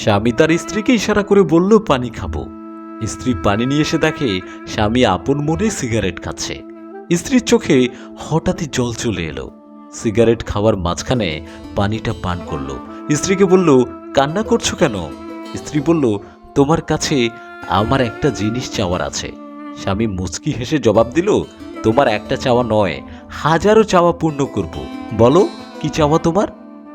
স্বামী তার স্ত্রীকে ইশারা করে বলল, পানি খাব। স্ত্রী পানি নিয়ে এসে দেখে, স্বামী আপন মনে সিগারেট খাচ্ছে। স্ত্রীর চোখে হঠাৎই জল চলে এলো। সিগারেট খাওয়ার মাঝখানে পানিটা পান করল। স্ত্রীকে বলল, কান্না করছ কেন? স্ত্রী বলল, তোমার কাছে আমার একটা জিনিস চাওয়ার আছে। স্বামী মুচকি হেসে জবাব দিল, তোমার একটা চাওয়া নয়, হাজারো চাওয়া পূর্ণ করব। বলো, কি চাওয়া তোমার?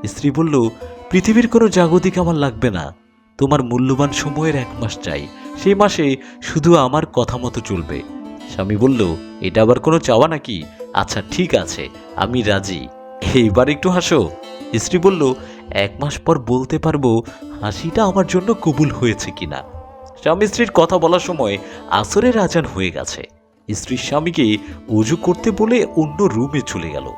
স্ত্রী বলল পৃথিবীর কোনো জাগতিক আমার লাগবে না। তোমার মূল্যবান সময়ের এক মাস চাই। সেই মাসে শুধু আমার কথা মতো চলবে। স্বামী বলল, এটা আবার কোনো চাওয়া নাকি? আচ্ছা ঠিক আছে, আমি রাজি। এইবার একটু হাসো। স্ত্রী বলল, এক মাস পর বলতে পারব হাসিটা আমার জন্য কবুল হয়েছে কিনা? স্বামী স্ত্রীর কথা বলার সময় আসরের আজান হয়ে গেছে। স্ত্রীর স্বামীকে উজু করতে বলে অন্য রুমে চলে গেল।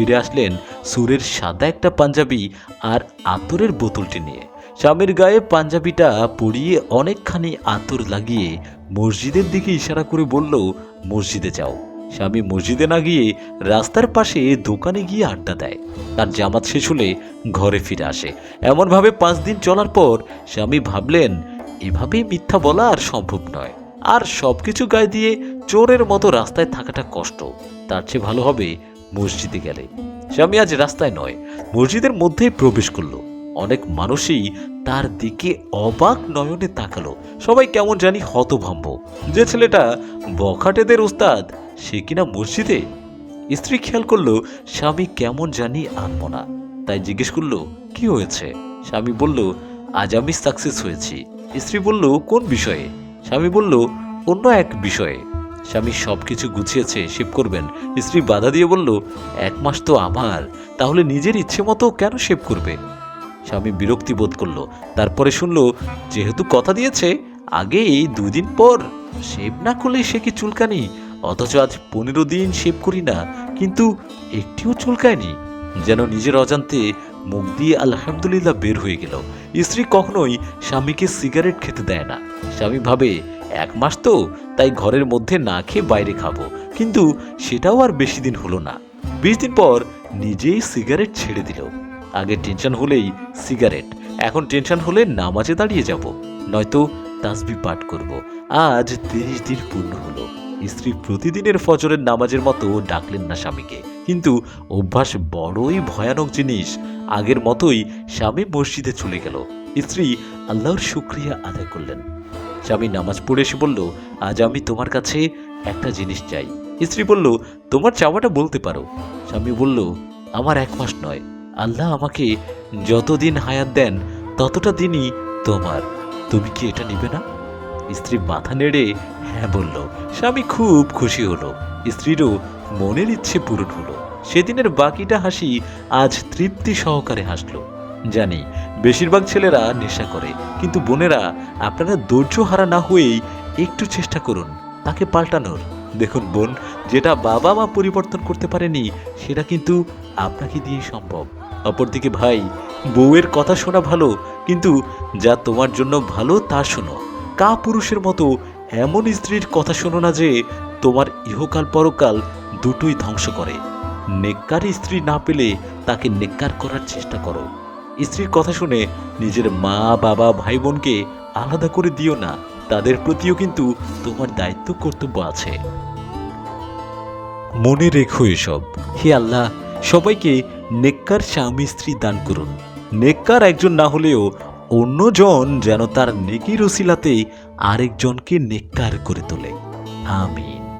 ফিরে আসলেন সুরের সাদা একটা পাঞ্জাবি আর আতরের বোতলটি নিয়ে। স্বামীর গায়ে পাঞ্জাবিটা পরিয়ে অনেকখানি আতর লাগিয়ে মসজিদের দিকে ইশারা করে বলল, মসজিদে যাও। স্বামী মসজিদে না গিয়ে রাস্তার পাশে দোকানে গিয়ে আড্ডা দেয়। তার জামাত শেষ হলে ঘরে ফিরে আসে। এমনভাবে পাঁচ দিন চলার পর স্বামী ভাবলেন এভাবে মিথ্যা বলা আর সম্ভব নয়। আর সবকিছু গায়ে দিয়ে চোরের মতো রাস্তায় থাকাটা কষ্ট। তার চেয়ে ভালো হবে মসজিদে গেলে। স্বামী আজ রাস্তায় নয়, মসজিদের মধ্যেই প্রবেশ করল। অনেক মানুষই তার দিকে অবাক নয়নে তাকালো। সবাই কেমন জানি হতভম্ব। যে ছেলেটা বখাটেদের উস্তাদ সে কিনা মসজিদে? স্ত্রী খেয়াল করল, স্বামী কেমন জানি আনমনা। তাই জিজ্ঞেস করল, কি হয়েছে? স্বামী বলল, আজ আমি সাকসেস হয়েছি। স্ত্রী বলল, কোন বিষয়ে? স্বামী বলল, অন্য এক বিষয়ে। স্বামী সব কিছু গুছিয়েছে শেভ করবেন। স্ত্রী বাধা দিয়ে বলল, এক মাস তো আমার, তাহলে নিজের ইচ্ছে মতো কেন শেভ করবে? স্বামী বিরক্তি বোধ করল, তারপরে শুনলো, যেহেতু কথা দিয়েছে আগে এই দুদিন পর শেভ না করলে সে কি চুলকানি? অথচ আজ পনেরো দিন শেভ করি না, কিন্তু একটিও চুলকায়নি। যেন নিজের অজান্তে মুখ দিয়ে আলহামদুলিল্লাহ বের হয়ে গেল। স্ত্রী কখনোই স্বামীকে সিগারেট খেতে দেয় না। স্বামী ভাবে এক মাস তো, তাই ঘরের মধ্যে না খেয়ে বাইরে খাব। কিন্তু সেটাও আর বেশি দিন হলো না। বিশ দিন পর নিজেই সিগারেট ছেড়ে দিল। আগে টেনশন হলেই সিগারেট, এখন টেনশন হলে নামাজে দাঁড়িয়ে যাব। নয়তো তাসবি পাঠ করব। আজ তিরিশ দিন পূর্ণ হলো। স্ত্রী প্রতিদিনের ফজরের নামাজের মতো ডাকলেন না স্বামীকে। কিন্তু অভ্যাস বড়ই ভয়ানক জিনিস। আগের মতোই স্বামী মসজিদে চলে গেল। স্ত্রী আল্লাহর শুক্রিয়া আদায় করলেন। স্বামী নামাজ পড়ে এসে বলল, আজ আমি তোমার কাছে একটা জিনিস চাই। স্ত্রী বলল, তোমার চাওয়াটা বলতে পারো। স্বামী বলল, আমার এক মাস নয়। আল্লাহ আমাকে যতদিন হায়াত দেন, ততটা দিনই তোমার। তুমি কি এটা নিবে না? স্ত্রী মাথা নেড়ে হ্যাঁ বলল। স্বামী খুব খুশি হলো। স্ত্রীরও মনের ইচ্ছে পূরণ হলো। সেদিনের বাকিটা হাসি আজ তৃপ্তি সহকারে হাসলো। জানি, বেশিরভাগ ছেলেরা নেশা করে, কিন্তু বোনেরা আপনারা ধৈর্য হারা না হয়েই একটু চেষ্টা করুন, তাকে পাল্টানোর। দেখুন বোন, যেটা বাবা মা পরিবর্তন করতে পারেনি, সেটা কিন্তু আপনাকে দিয়ে সম্ভব। অপরদিকে ভাই, বউয়ের কথা শোনা ভালো, কিন্তু যা তোমার জন্য ভালো তা শোনো। কা পুরুষের মতো এমন স্ত্রীর কথা শোনো না যে তোমার ইহকাল পরকাল দুটোই ধ্বংস করে। নেককার স্ত্রী না পেলে তাকে নেককার করার চেষ্টা করো। স্ত্রীর কথা শুনে নিজের মা, বাবা ভাই বোনকে আলাদা করে দিও না। তাদের প্রতিও কিন্তু তোমার দায়িত্ব কর্তব্য আছে। মনে রেখো এসব। হে আল্লাহ, সবাইকে নেককার স্বামী স্ত্রী দান করুন। নেককার একজন না হলেও অন্যজন যেন তার নেকির ওসিলাতে আরেকজনকে নেককার করে তোলে। আমিন।